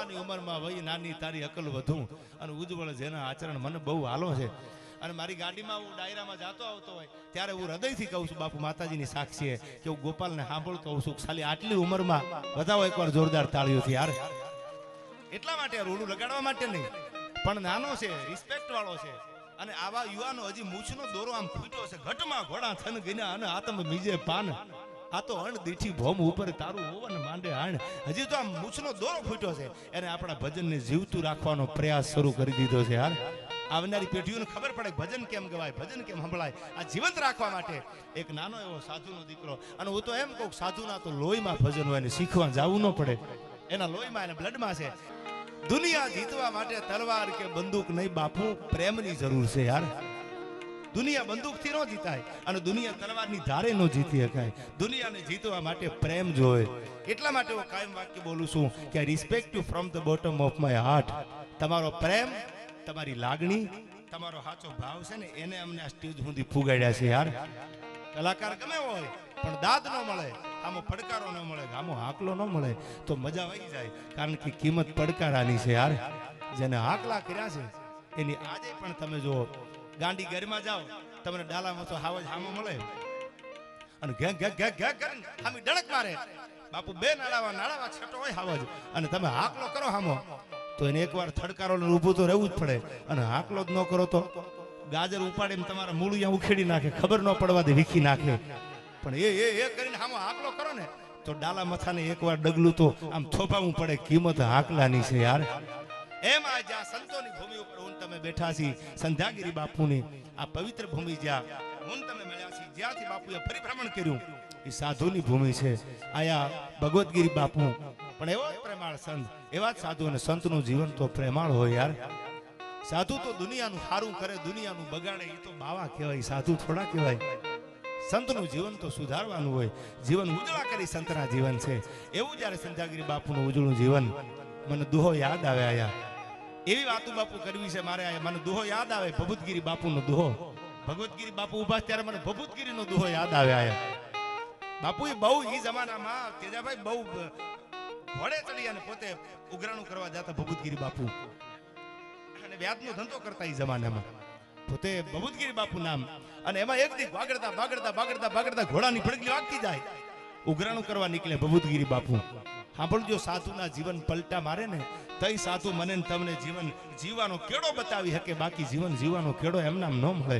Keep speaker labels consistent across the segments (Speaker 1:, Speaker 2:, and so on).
Speaker 1: નાની ઉંમરમાં ભાઈ નાની તારી અકલ વધુ અને ઉજ્જવળ જેના આચરણ મને બહુ હાલો છે. અને મારી ગાડીમાં હું ડાયરામાં જતો આવતો હોય, ત્યારે હું હૃદયથી કહું છું, બાપુ, માતાજીની સાક્ષીએ કે હું ગોપાલને સાંભળતો હોઉં છું. ખાલી આટલી ઉંમરમાં બતાવો એકવાર જોરદાર તાળીઓથી યાર. એટલા માટે રૂડું લગાડવા માટે નહીં, પણ નાનો છે રિસ્પેક્ટ વાળો છે. અને આવા યુવાનો હજી મૂછનો દોરો આમ ફૂટ્યો છે, ઘટમાં ઘોડા થન ગીના અને આતમ બીજે પાન. આ તો અણ દીઠી ભોમ ઉપર તારું હોવન માંડે હાણ હજી તો આમ મૂછનો દોરો ફૂટ્યો છે. એને આપણા ભજનને જીવતું રાખવાનો પ્રયાસ શરૂ કરી દીધો છે યાર આવનારી પેઢીઓને ખબર પડે ભજન કેમ ગવાય, ભજન કેમ સંભળાય. આ જીવંત રાખવા માટે એક નાનો એવો સાધુનો દીકરો. અને હું તો એમ કહું સાધુના તો લોહીમાં ભજન હોય ને શીખવા જવું ન પડે. એના લોહીમાં એને બ્લડમાં છે. દુનિયા જીતવા માટે તલવાર કે બંદૂક નહીં, બાપુ, પ્રેમની જરૂર છે યાર દુનિયા બંદૂકથી ન જીતાય અને દુનિયા તલવારની ધારે ન જીતી શકાય. દુનિયાને જીતવા માટે પ્રેમ જોઈએ એટલા માટે હું કાયમ વાક્ય બોલું છું કે respect you from the bottom of my heart તમારો પ્રેમ, તમારી લાગણી, તમારો સાચો ભાવ છે ને, એને અમને આ સ્ટેજ સુધી ફુગાડ્યા છે યાર. કલાકાર ગમે હોય, પણ દાદ ન મળે, આમાં પડકારો ન મળે, આમો હાકલો ન મળે, તો મજા આવી જાય. કારણ કે કિંમત પડકારાની છે યાર. જેને હાકલા કર્યા છે, એની આજે પણ તમે જુઓ ગાંડી ઘરમાં જાઓ. તમને ડાલામાં તો હાવજ હામો મળે. અને ઘે ઘે ઘે ઘે કરીને હામી ડળક મારે. બાપુ, બે નાળાવા નાળાવા છટો હોય હાવજ અને તમે હાકલો કરો હામો. તો એને એકવાર થડકારો ઊભું તો રહેવું જ પડે. અને હાકલો જ ન કરો તો ગાજર ઉપાડે એમ તમારા મૂળિયા ઉખેડી નાખે. ખબર ન પડવા દે, વીખી નાખે. પણ એ એ એ કરીને હામો હાકલો કરો ને, તો ડાલા મથાને એકવાર ડગલું તો આમ થોપાવું પડે. કિંમત હાકલાની છે યાર. એમ આ જ્યાં સંતોની ભૂમિ ઉપર હું તમે બેઠા છી, સંધ્યાગીરી બાપુની, આ પવિત્ર ભૂમિ જ્યાં હું તમે મળ્યા છી, જ્યાંથી બાપુએ પરિભ્રમણ કર્યું, એ સાધુની ભૂમિ છે. આયા ભગવતગીરી બાપુ, પણ એવો પ્રેમાળ સંત, એવા જ સાધુ અને સંતનું જીવન તો પ્રેમાળ હોય યાર. સાધુ તો દુનિયાનું સારું કરે, દુનિયાનું બગાડે, એ તો બાવા કહેવાય, સાધુ થોડા કહેવાય. સંતનું જીવન તો સુધારવાનું હોય, જીવન ઉજળા કરી સંતના જીવન છે. એવું જ્યારે સંધ્યાગીરી બાપુનું ઉજળું જીવન, મને દુહો યાદ આવે આયા એવી વાતું બાપુ કરવી છે મારે મને દુહો યાદ આવે, ભભૂતગીરી બાપુનો દુહો. ભગવતગીરી બાપુ ઊભા ત્યારે મને ભભૂતગીરીનો દુહો યાદ આવે બાપુ એ બહુ ઈ જમાનામાં તેજાભાઈ બહુ ઘોડે ચડી અને પોતે ઉઘરાણું કરવા જતા ભગવતગીરી બાપુ. અને વ્યાજનો ધંધો કરતા ઈ જમાનામાં. પોતે ભગવતગીરી બાપુ નામ. અને એમાં એક દી બાગડતા બાગડતા બાગડતા બાગડતા ઘોડાની પડગલી વાગતી જાય. ઉઘરાણું કરવા નીકળે ભગવતગીરી બાપુ. સાંભળજો, સાધુના જીવન પલટા મારે ને, તઈ સાધુ મને તમને જીવન, જીવવાનો કેડો બતાવી શકે બાકી જીવન જીવવાનો કેડો એમના ન મળે.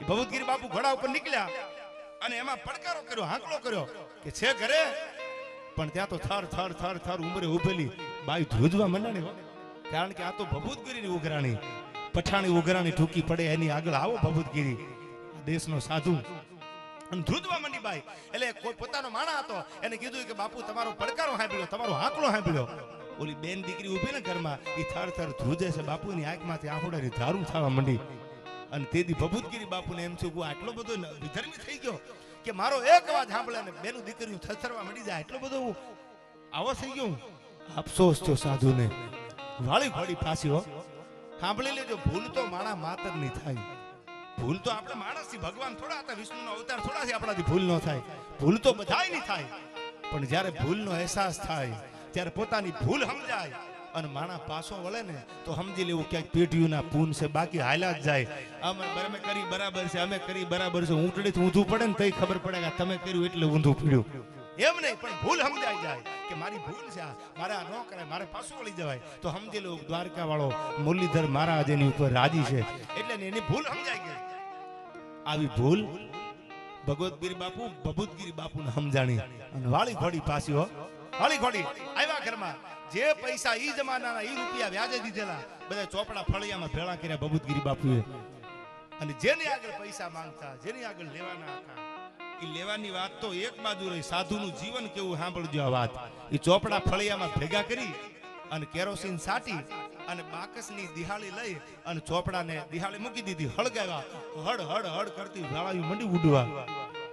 Speaker 1: ઈ બાપુ ઘોડા ઉપર નીકળ્યા અને એમાં પડકારો કર્યો, હાંકલો કર્યો કે છે ઘરે, પણ ત્યાં તો થર થર થર થર ઉંમરે ઉભેલી બાઈ ધ્રુજવા મંડાણી કારણ કે આ તો ભભૂતગીરીની ઉઘરાણી. પઠાણી ઉઘરાણી ઠૂકી પડે, એની આગળ આવો ભભૂતગીરી દેશનો સાધુ ધ્રુજવા મંડી બાઈ. એટલે કોઈ પોતાનો માણા હતો, એને કીધું કે બાપુ, તમારો પડકારો સાંભળ્યો, તમારો હાકલો સાંભળ્યો. ઓલી બેન દીકરી ઊભી ને ઘરમાં એ થર થર ધ્રુજે છે, બાપુની આંખમાંથી આંખોડાની ધારું થવા મંડી. અને તેથી ભભૂતગીરી બાપુને એમ છું હું આટલો બધો વિધર્મી થઈ ગયો. કે મારો એક અવાજ સાંભળે ને બેનું દીકરીનું થરથરવા મળી જાય એટલો બધો હું આવો થઈ ગયો અફસોસ થયો સાધુને. વાળી ઘોડી હો. સાંભળી લેજો, ભૂલ તો માણા માતર નહીં થાય. ભૂલ તો આપણે માણસથી ભગવાન થોડા હતા, વિષ્ણુનો અવતાર થોડા છે આપણાથી ભૂલ ન થાય. ભૂલ તો બધાય નહીં થાય. પણ જ્યારે ભૂલનો અહેસાસ થાય, ત્યારે પોતાની ભૂલ સમજાય અને માણા પાછો વળે ને, તો સમજી લેવું ક્યાંક પેટીયુના પૂન છે, બાકી હાલ્યા જ જાય. અમે અમે કરી બરાબર છે, અમે કરી બરાબર છે, ઊંટડીથી ઊંધું પડે ને તઈ ખબર પડે કે તમે કર્યું એટલે ઊંધું પડ્યું. એમ નહીં, પણ ભૂલ સમજાઈ જાય કે મારી ભૂલ છે મારે ન કરાય, મારે પાછું વળી જવાય. તો સમજી લો દ્વારકા વાળો મુરલીધર મહારાજ એની ઉપર રાજી છે. એટલે એની ભૂલ સમજાઈ ગઈ. આવી ભૂલ ભગવતગીરી બાપુ, ભભૂતગીરી બાપુને સમજાણી. અને વાળી ઘોડી પાછી, હો. વાળી ઘોડી આવ્યા ઘરમાં. જે પૈસા ઈ જમાનાના, ઈ રૂપિયા વ્યાજે દીધેલા, બધા ચોપડા ફળિયામાં ભેળા કર્યા ભભૂતગીરી બાપુએ. અને જેની આગળ પૈસા માંગતા, જેની આગળ લેવાના હતા લેવાની વાત તો એક બાજુ રહી. સાધુનું જીવન કેવું સાંભળજો આ વાત. એ ચોપડા ફળિયામાં ભેગા કરી અને કેરોસીન સાટી અને બાકસની દિહાળી લઈ અને ચોપડાને દિહાળી મૂકી દીધી. હળગાવ્યા. હળ હળ હળ કરતી વાળાયું મંડી ઉડવા.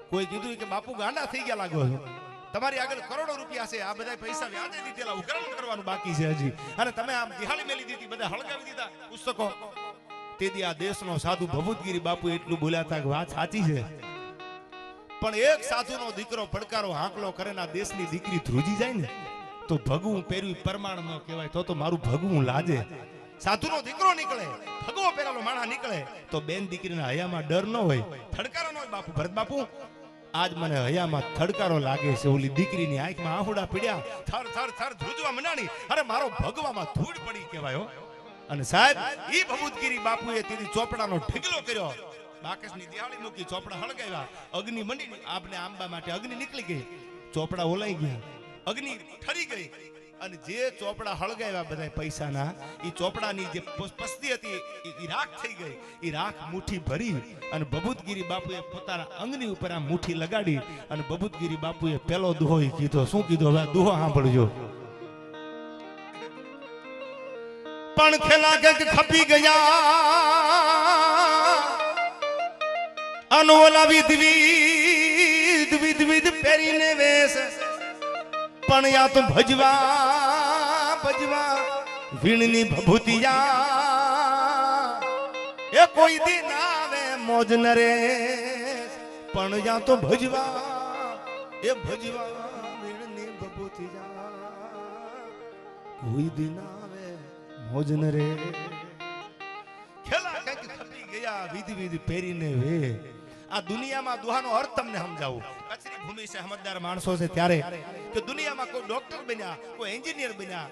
Speaker 1: કોઈ કીધું કે બાપુ ગાંડા થઈ ગયા લાગો છો. તમારી આગળ કરોડો રૂપિયા છે. આ બધા પૈસા વ્યાજે દીધેલા ઉઘરાણ કરવાનું બાકી છે હજી. અને તમે આમ દિહાળી મેલી દીધી, બધા હળગાવી દીધા. પુસ્તકો. તેથી આ દેશનો સાધુ ભભૂતગીરી બાપુ એટલું બોલ્યા હતા કે વાત સાચી છે. પણ એક સાધુનો દીકરો પડકારો, હાંકલો કરે ના દેશની દીકરી ધ્રુજી જાય ને, તો ભગવું પહેર્યું પરમાણ ન કહેવાય, તો તો મારું ભગવું લાજે. સાધુનો દીકરો નીકળે, ભગવો પહેરેલો માણા નીકળે, તો બેન દીકરીના હયામાં ડર ન હોય. થડકારો ન હોય, બાપુ, ભરત બાપુ, આજ મને હયામાં થડકારો લાગે છે, ઓલી દીકરીની આંખમાં આહુડા પીડ્યા, થર થર થર, ધ્રુજવા મનાણી, અરે મારો ભગવામાં ધૂળ પડી કહેવાય અને સાહેબ, ઈ ભભૂતગીરી બાપુએ તેની ચોપડાનો ઢગલો કર્યો. બાકસની દિવાળી મૂકી ચોપડા હળગાવ્યા. અગ્નિ મંડી આપણે આંબા માટે અગ્નિ નીકળી ગઈ. ચોપડા ઓલાઈ ગયા. અગ્નિ ઠરી ગઈ. અને જે ચોપડા હળગાવ્યા બધા પૈસાના એ ચોપડાની જે પસ્તી હતી, ઈ રાખ થઈ ગઈ. એ રાખ મુઠ્ઠી ભરી અને બબૂતગીરી બાપુએ પોતાના અંગની ઉપર આ મુઠ્ઠી લગાડી અને બબૂતગીરી બાપુએ પેલો દુહો કીધો. શું કીધો? હવે દુહો સાંભળજો. પણ ખેલા કે ખપી ગયા. અનોલા વિધ વિધવિધ વિધ વિધ પહેરીને વેશ. પણ યા તો ભજવા ભજવા, વીણની ભભૂતિયા. એ કોઈ દિન આવે મોજ નરે પણ યા તો ભજવા, એ ભજવા, વીણની ભભૂતિયા. કોઈ દિન આવે મોજ નરે ખેલા કંઈક થપી ગયા વિધ વિધ પહેરીને આ દુનિયામાં દુહાનો અર્થ તમને સમજાવું. કચરી ભૂમિ છે સમજદાર માણસો છે ત્યારે. કે દુનિયામાં કોઈ ડોક્ટર બન્યા, કોઈ એન્જિનિયર બન્યા,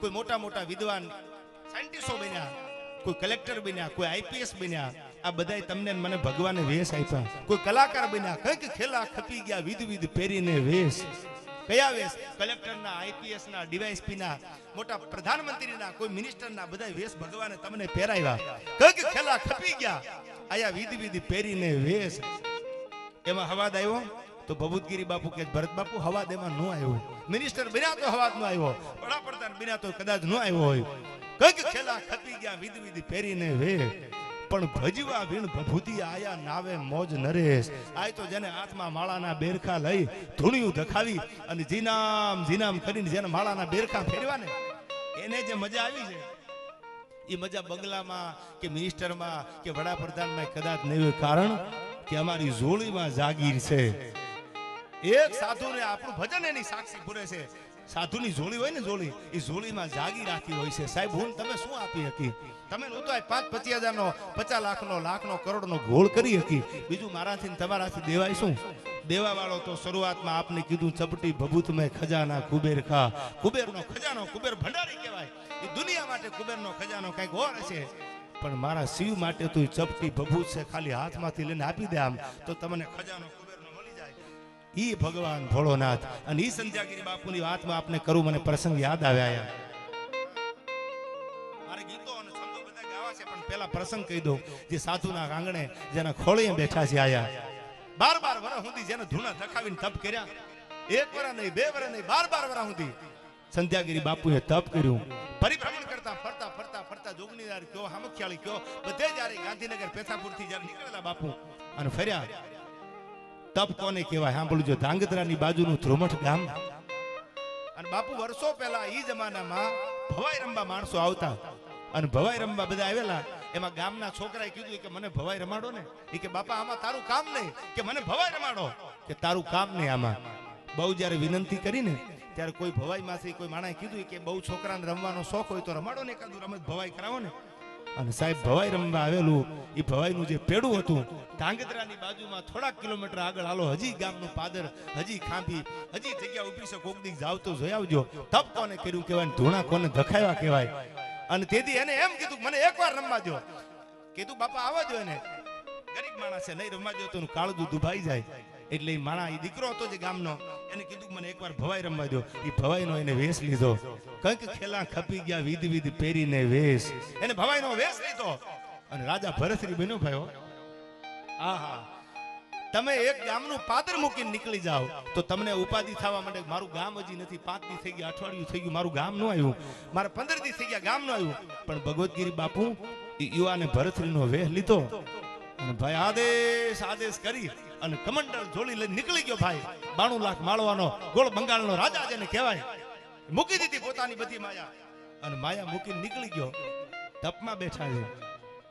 Speaker 1: કોઈ મોટા મોટા વિદ્વાન સાયન્ટિસ્ટો બન્યા, કોઈ કલેક્ટર બન્યા, કોઈ આઈપીએસ બન્યા. આ બધાય તમને મને ભગવાને વેશ આપ્યા. કોઈ કલાકાર બન્યા, કંઈક ખેલા ખપી ગયા વિધ વિધ પહેરીને વેશ. કયા વેશ કલેક્ટરના, આઈપીએસના ડીવાયએસપીના મોટા પ્રધાનમંત્રીના, કોઈ મિનિસ્ટરના બધા વેશ ભગવાને તમને પહેરાવ્યા. કંઈક ખેલા ખપી ગયા. આયા વિધિ વિધિ પહેરીને વેશ. એમાં હવાદ આવ્યો? તો ભભૂતગીરી બાપુ કે, ભરત બાપુ, હવાદ એમાં ન આવ્યો. મિનિસ્ટર બન્યા તો હવાદ ન આવ્યો. વડાપ્રધાન બન્યા તો કદાચ ન આવ્યો હોય. કંઈક ખેલા ખપી ગયા, વિધ વિધિ પહેરીને વે પણ ભજવા વીણ ભભૂતિ આયા નાવે મોજ નરેશ. આય તો જેને હાથમાં માળાના બેરખા લઈ ધૂણિયું ધખાવી અને જીનામ જીનામ કરીને જેને માળાના બેરખા ફેરવા ને એને જે મજા આવી છે, એ મજા બંગલામાં કે મિનિસ્ટરમાં કે વડાપ્રધાનમાં કદાચ નહીં હોય. કારણ કે અમારી જોડીમાં જાગીર છે. એક સાધુને આપણું ભજન એની સાક્ષી પૂરે છે. સાધુની જોડી હોય ને જોડી એ જોડીમાં જાગી રાખી હોય છે. સાહેબ, હું તમે શું આપી હકી તમે હું તો આ પાંચ પચીસ હજારનો, પચાસ લાખનો લાખનો, કરોડનો ગોળ કરી હકી બીજું મારાથી ને તમારાથી દેવાય શું? દેવા વાળો તો શરૂઆતમાં આપને કીધું, ચપટી ભભૂત મેં ખજાના કુબેર ખા. કુબેરનો ખજાનો, કુબેર ભંડારી કહેવાય. એ દુનિયા માટે કુબેરનો ખજાનો કંઈક ઓર છે પણ મારા શિવ માટે તું ચપટી ભભૂત છે, ખાલી હાથમાંથી લઈને આપી દે આમ. તો તમને ખજાનો ઈ ભગવાન ભોળોનાથ. અને ઈ સંધ્યાગીરી બાપુની વાતમાં આપને કરું, મને પ્રસંગ યાદ આવ્યા પેલા પ્રસંગ કહી દઉં. જે સાધુના આંગણે જેના ખોળીએ બેઠા છે આયા. બાર બાર વરા સુધી જેને ધૂણા ધખાવીને તપ કર્યા. એક વરા નહીં, બે વરા નહીં, બાર બાર વરા સુધી સંધ્યાગીરી બાપુએ તપ કર્યું. પરિભ્રમણ કરતા ફરતા ફરતા ફરતા જોગનીદાર કયો, હામખ્યાળી કયો, બધે જ્યારે ગાંધીનગર, પેથાપુરથી જ્યારે નીકળેલા બાપુ. અને ફર્યા. તપ કોને કહેવાય? સાંભળજો, ધાંગધ્રાની બાજુનું ધ્રુમઠ ગામ. અને બાપુ વર્ષો પહેલા એ જમાનામાં ભવાઈ રમવા માણસો આવતા અને ભવાઈ રમવા બધા આવેલા. એમાં ગામના છોકરાએ કીધું કે મને ભવાઈ રમાડો ને. એ કે, બાપા, આમાં તારું કામ નહીં. કે, મને ભવાઈ રમાડો. કે, તારું કામ નહીં આમાં. બહુ જ્યારે વિનંતી કરીને ત્યારે કોઈ ભવાઈ ભવાઈમાંથી કોઈ માણાએ કીધું કે, બહુ છોકરાને રમવાનો શોખ હોય તો રમાડો ને એકાદું રમત ભવાઈ કરાવો ને. અને સાહેબ ભવાઈ રમવા આવેલું એ ભવાઈનું જે પેડું હતું, ધાંગધ્રાની બાજુમાં થોડાક કિલોમીટર આગળ, હાલો, હજી ગામનું પાદર, હજી ખાંભી, હજી જગ્યા ઊભી છે, કોક દીક જાવ તો જોઈ આવજો. તપ કોને કર્યું કહેવાય ધૂણા કોને ધખાવ્યા કહેવાય. અને તેથી એને એમ કીધું મને એકવાર રમવા દો કીધું, બાપા આવવા દો એને. ગરીબ માણસ નહીં રમવા દો તો કાળું દૂધ દુભાઈ જાય. એટલે એ માણા એ દીકરો હતો જે ગામનો, એને કીધું મને એકવાર ભવાઈ રમવા દો એ ભવાઈનો એને વેશ લીધો. કંઈક ખેલા ખપી ગયા, વિધ વિધ પહેરીને વેશ. એને ભવાઈનો વેશ લીધો. અને રાજા ભરતરી બન્યો ભાઈઓ આહા. તમે એક ગામનું પાદર મૂકીને નીકળી જાઓ. તો તમને ઉપાધિ થવા માટે મારું ગામ હજી નથી. પાંચ દી થઈ ગયા, અઠવાડિયું થઈ ગયું, મારું ગામ ન આવ્યું. મારે પંદર દી થઈ ગયા, ગામ ન આવ્યું. પણ ભગવદગીરી બાપુ યુવાને ભરતરીનો વેહ લીધો. અને ભાઈ આદેશ આદેશ કરી. અને કમંડળ જોડી લઈને નીકળી ગયો ભાઈ. બાણું લાખ માળવાનો ગોળ બંગાળનો રાજા જેને કહેવાય. મૂકી દીધી પોતાની બધી માયા. અને માયા મૂકીને નીકળી ગયો. તપમાં બેઠા છે.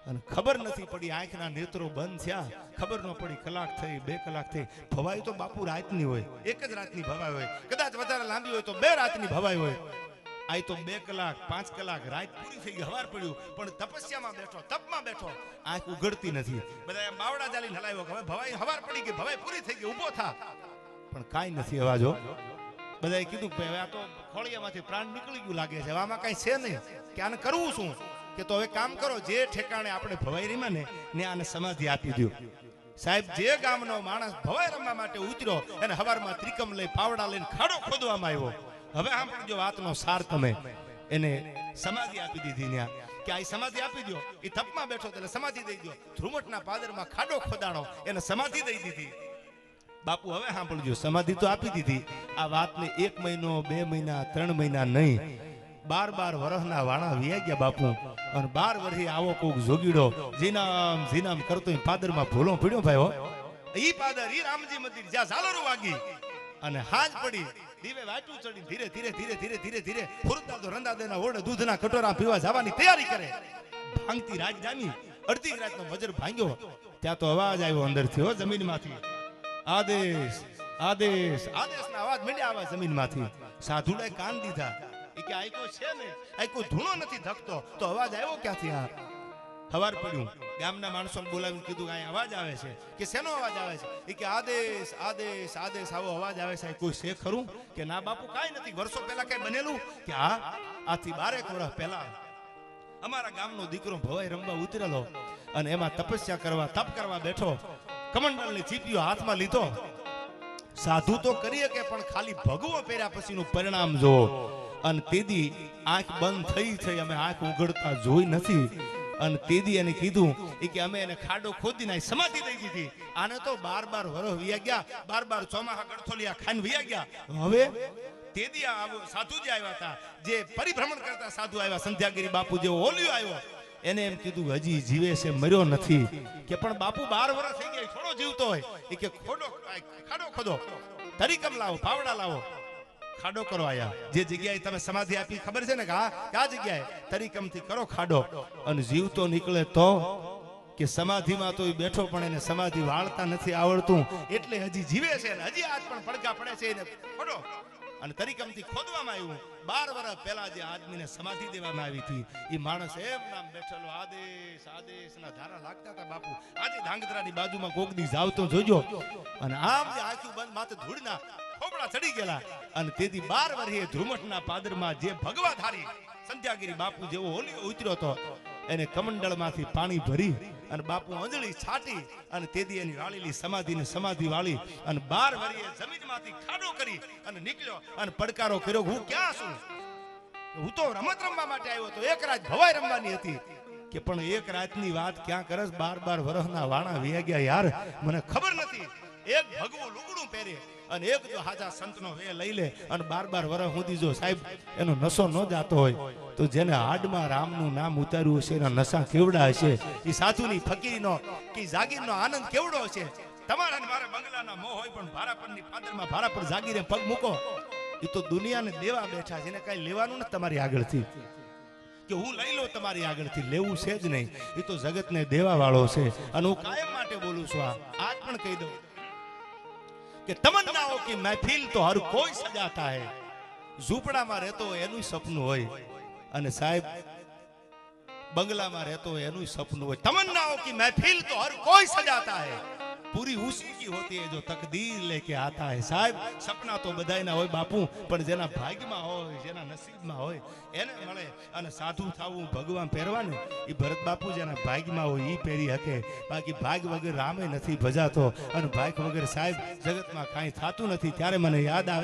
Speaker 1: અને ખબર નથી પડી આંખના નેત્રો બંધ થયા. ખબર ન પડી કલાક થઈ, બે કલાક થઈ. ભવાઈ તો બાપુ રાતની હોય. એક જ રાતની ભવાઈ હોય. કદાચ વધારે લાંબી હોય તો બે રાતની ભવાઈ હોય. આ તો બે કલાક, પાંચ કલાક રાત પૂરી થઈ ગઈ પડ્યું. પણ તપસ્યામાં બેઠો, તપમાં બેઠો. આંખ ઉઘડતી નથી. બધા બાવડા ચાલીને હલાવ્યો હવે ભવાઈ હવાર પડી ગઈ, ભવાઈ પૂરી થઈ ગઈ, ઊભો થા. પણ કાંઈ નથી અવાજો બધાએ કીધું કે હવે આ તો ખોળિયામાંથી પ્રાણ નીકળી ગયું લાગે છે. આમાં કાંઈ છે નહીં. કે આને કરવું શું? કે તો હવે કામ કરો, જે ઠેકાણે આપણે ભવાઈ રમ્યા ને ને આને સમાધિ આપી દો સાહેબ, જે ગામનો માણસ ભવાઈ રમવા માટે ઉતર્યો, એને હવારમાં ત્રિકમ લઈ, પાવડા લઈને ખાડો ખોદવામાં આવ્યો. હવે સાંભળજો વાતનો સાર તમે. એને સમાધિ આપી દીધી ત્યાં. કે આ સમાધિ આપી દો એ થપમાં બેઠો એટલે સમાધિ દઈ દો ધ્રુમટના પાદરમાં ખાડો ખોદાણો. એને સમાધિ દઈ દીધી. બાપુ, હવે સાંભળજો. સમાધિ તો આપી દીધી. આ વાતને એક મહિનો, બે મહિના, ત્રણ મહિના નહીં. બાર બાર વર્ષના વાણા વ્યા ગયા બાપુ. અને બાર વર્ષે આવો કોક જોગીડો. જીનામ જીનામ કરતો પાદરમાં ભૂલો પડ્યો ભાઈ હો. ઈ પાદર, ઈ રામજી મંદિર જ્યાં ઝાલરો વાગી. અને હાજ પડી. દીવે વાટું ચડી ધીરે ધીરે ધીરે ધીરે ધીરે ધીરે ફુરતા તો રંદાદેના ઓરડે દૂધના કટોરા પીવા જવાની તૈયારી કરે. ભાંગતી રાજધાની અડધી રાતનો મજર ભાંગ્યો. ત્યાં તો અવાજ આવ્યો અંદરથી, હો, જમીનમાંથી. આદેશ આદેશ, આદેશના અવાજ મળ્યા આવા જમીનમાંથી. સાધુડાએ કાન દીધા. એ કે, આયકો છે ને? આ કોઈ ધૂણો નથી ધકતો. તો અવાજ આવ્યો ક્યાંથી? આ હવાર પડ્યું. ગામના માણસોને બોલાવીને કીધું કે અવાજ આવે છે. કે શેનો અવાજ આવે છે? એ કે આદેશ આદેશ આદેશ, આવો અવાજ આવે છે. કોઈ છે ખરું? કે ના બાપુ, કાંઈ નથી. વર્ષો પહેલા કઈ બનેલું? કે હા, આથી બારેક વર્ષ પહેલા અમારા ગામનો દીકરો ભવાઈ રમવા ઉતરેલો અને એમાં તપસ્યા કરવા, તપ કરવા બેઠો. કમંડલની ચીપીઓ હાથમાં લીધો. સાધુ તો કરીએ કે પણ ખાલી ભગવો પહેર્યા પછીનું પરિણામ જો અને તેદી આંખ બંધ થઈ થઈ અમે આંખ ઉઘડતા જોઈ નથી. અને તેદી એને કીધું એ કે અમે એને ખાડો ખોદી નાખી સમાધિ દઈ દીધી. આને તો બાર બાર વરસ વિયા ગયા, બાર બાર ચોમાહા ગળથોલિયા ખાન વિયા ગયા. હવે તેદી આવો સાધુ જે આવ્યા હતા, જે પરિભ્રમણ કરતા સાધુ આવ્યા, સંધ્યાગીરી બાપુ જે ઓલિયો આવ્યો, એને એમ કીધું, હજી જીવે છે, મર્યો નથી. કે પણ બાપુ બાર વર્ષ થઈ ગયા થોડો જીવતો હોય. એ કે, ખોડો ખાડો ખોદો તરીકમ લાવો પાવડા લાવો. ખાડો કરો આયા. જે જગ્યાએ તમે સમાધિ આપી ખબર છે ને કે આ કયા જગ્યાએ તરીકમથી કરો ખાડો. અને જીવતો નીકળે તો કે સમાધિમાં તો બેઠો પણ એને સમાધિ વાળતા નથી આવડતું. એટલે હજી જીવે છે હજી આજ પણ પડકા પડે છે એને. ખોડો અને તરીકમથી ખોદવામાં આવ્યું. બાર વર્ષ પહેલા જે આદમીને સમાધિ દેવામાં આવી હતી એ માણસ એમ નામ બેઠેલો, આદેશ આદેશના ધારા લાગતા હતા બાપુ. આજે ધાંગધ્રાની બાજુમાં કોક દી જાવ તો જોજો. અને આમ જે આખી બંધ, માથે ધૂળના ખોબડા ચડી ગયેલા. અને તેથી બાર વર્ષે ધ્રુમટના પાદરમાં જે ભગવાધારી સંધ્યાગીરી બાપુ જેવો હોલી ઉતર્યો હતો, એને કમંડળમાંથી પાણી ભરી અને બાપુ અંજળી છાટી અને તેથી એની વાળેલી સમાધિને સમાધિ વાળી અને બાર વરીએ જમીનમાંથી ખાડો કરી અને નીકળ્યો અને પડકારો કર્યો હું ક્યાં છું? હું તો રમત રમવા માટે આવ્યો હતો, એક રાત ભવાઈ રમવાની હતી. કે પણ એક રાતની વાત ક્યાં કરસ? બાર બાર વર્ષના વાણા વ્યા ગયા. યાર, મને ખબર નથી. એક ભગવું લુગડું પહેરે અને એક જો હાજા સંતનો વે લઈ લે અને બાર બાર વર્ષ સુધી જો સાહેબ એનો નશો ન જાતો હોય, તો જેને હાડમાં રામનું નામ ઉતાર્યું હશે, એના નશા કેવડા હશે? એ સાધુની ફકીરીનો, કે જાગીરનો આનંદ કેવડો હશે? તમારા ને મારા બંગલાના મોહ હોય, પણ ભારાપરની પાદરમાં ભારાપર જાગીરે પગ મૂકો. એ તો દુનિયાને દેવા બેઠા છે, એને કઈ લેવાનું ને તમારી આગળથી. કે હું લઈ લઉં તમારી આગળથી, લેવું છે જ નહીં. એ તો જગતને દેવા વાળો છે. અને હું કાયમ માટે બોલું છું આ. આજ પણ કહી દઉં. કે તમન્નાઓ કી મહેફિલ તો હર કોઈ સજાતા હૈ. ઝૂંપડામાં રહેતો હોય એનું સપનું હોય. અને સાહેબ, બંગલામાં રહેતો હોય એનું સપનું હોય. તમન્નાઓ કી મહેફિલ તો હર કોઈ સજાતા હૈ. પૂરી ઉસી હોતી જો તકદીર લેકે આતા હે. સાહેબ, સપના તો બધાયના હોય બાપુ, પણ જેના ભાગ્યમાં હોય, જેના નસીબમાં હોય, એને મળે અને સાધુ થવું ભગવાન પહેરવાનું. એ ભરત બાપુ જેના ભાગ્યમાં હોય એ પહેરી શકે બાકી ભાગ વગર રામે નથી ભજાતો અને ભાગ વગર સાહેબ, જગતમાં કાંઈ થતું નથી. ત્યારે મને યાદ આવે